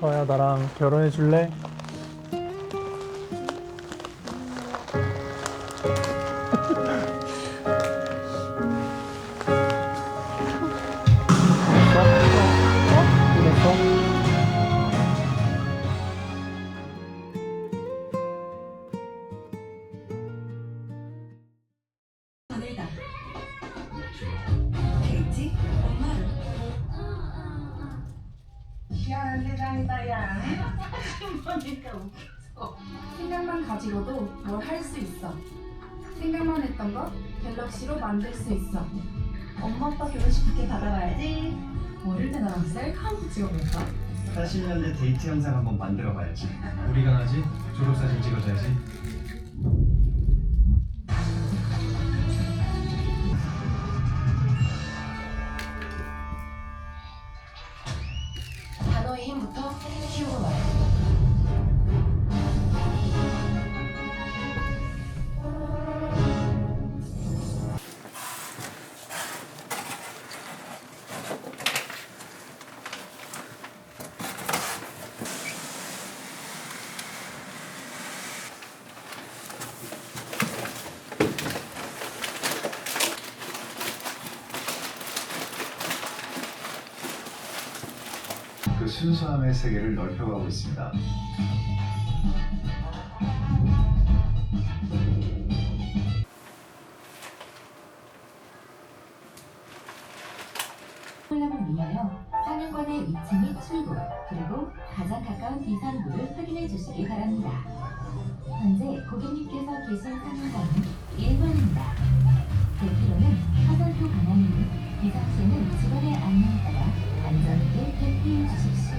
서야 나랑 결혼해 줄래? 미안한 세상이다 야 보니까 웃겨. 생각만 가지고도 뭘 할 수 있어. 생각만 했던 거 갤럭시로 만들 수 있어. 엄마 아빠 결혼식 부케 받아봐야지. 어릴 때 나랑 셀카 한번 찍어볼까? 80년대 데이트 영상 한번 만들어 봐야지. 우리가 나지? 졸업사진 찍어줘야지. 단어의 힘부 순수함의 세계를 넓혀가고 있습니다. 콜람을 위하여 상영관의 2층이 출구 그리고 가장 가까운 비상구를 확인해 주시기 바랍니다. 현재 고객님께서 계신 상영관은 1번입니다. 대피로는 화살표 방향이니 비상시에는 직원의 안내에 따라 안전하게 대피해 주십시오.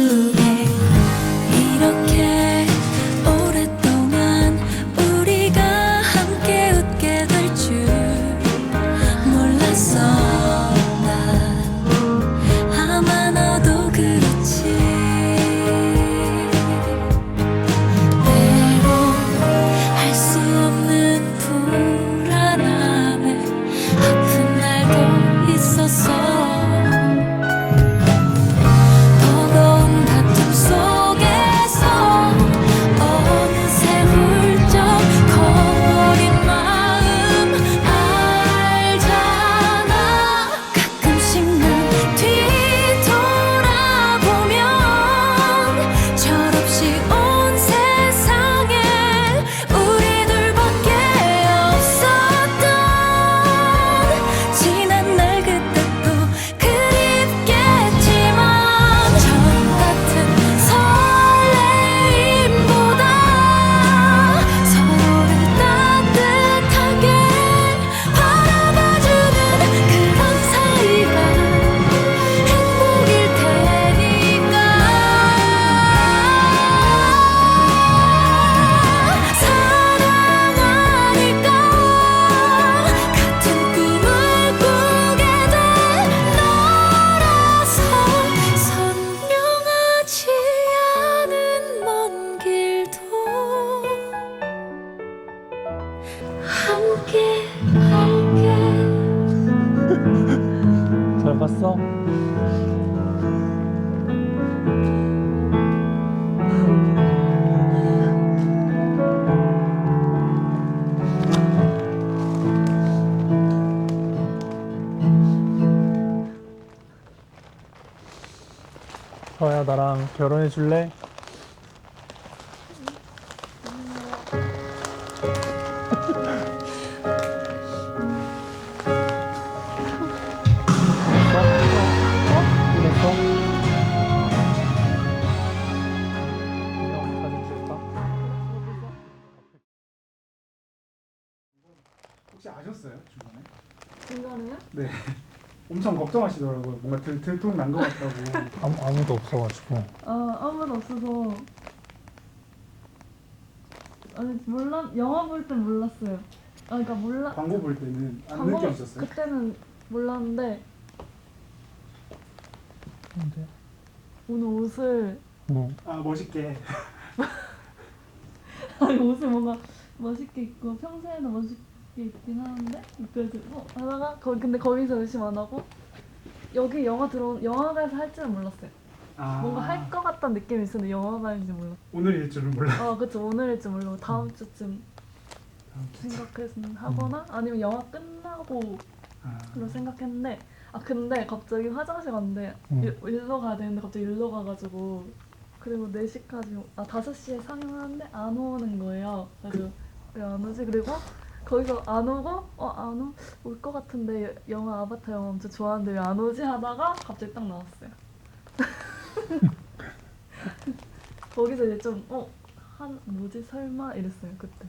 소 나랑 결혼해 줄래? 엄청 걱정하시더라고요. 뭔가 들, 들통 난 것 같다고. 아무, 아무도 없어가지고 아 아무도 없어서 아니 몰라 영화 볼 땐 몰랐어요. 아 그러니까 몰라 광고 볼 때는 안 광고 느껴졌어요. 그때는 몰랐는데 근데 오늘 옷을 뭐 아 멋있게. 아니 옷을 뭔가 멋있게 입고 평소에도 멋있게 입긴 하는데 그래서 어 하다가 거 근데 거기서 의심 안 하고 여기 영화 들어 영화관에서 할 줄은 몰랐어요. 아, 뭔가 할 것 같다는 느낌이 있었는데 영화관인지 몰랐. 오늘일 줄은 몰라. 아 그쵸. 오늘일지 모르고 다음 주쯤 생각해서 하거나 아니면 영화 끝나고 아, 로 생각했는데 아 근데 갑자기 화장실 갔는데 음. 일, 일로 가야 되는데 갑자기 일로 가가지고 그리고 4시까지 아 5시에 상영하는데 안 오는 거예요. 그래서 왜 안 오지? 그리고 거기서 안 오고 어안올 것 같은데 영화 아바타 영화 엄청 좋아하는데 왜 안 오지 하다가 갑자기 딱 나왔어요. 거기서 이제 좀어한 뭐지 설마? 이랬어요 그때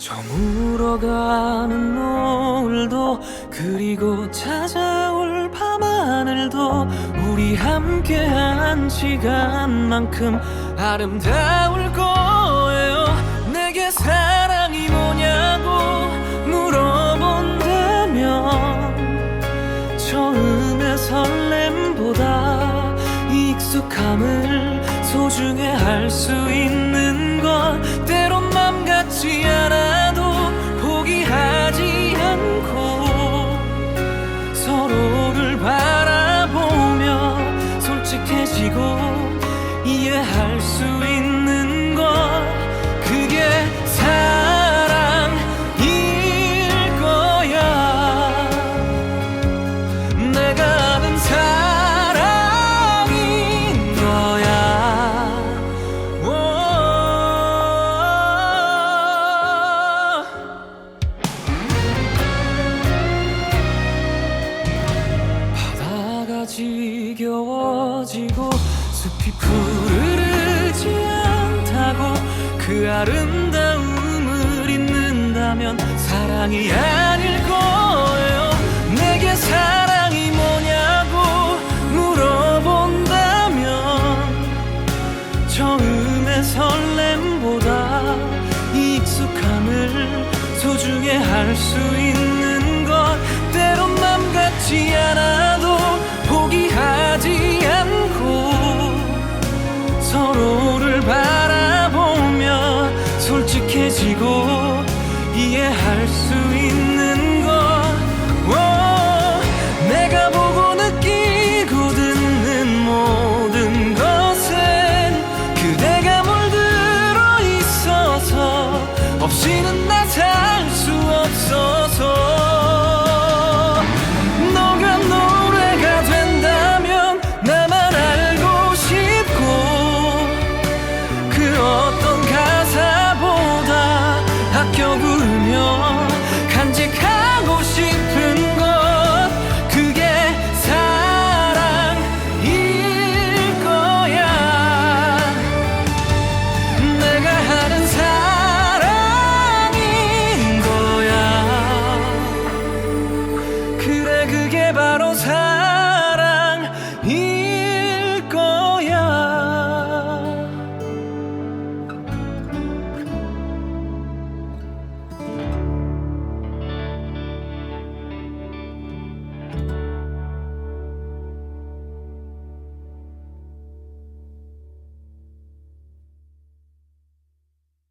저물어가는 노을도 그리고 찾아올 밤하늘도 우리 함께한 시간만큼 아름다울 거예요. 내게 사랑이 뭐냐고 물어본다면 처음의 설렘보다 익숙함을 소중해 할 수 있는 건 그 아름다움을 잊는다면 사랑이 아닐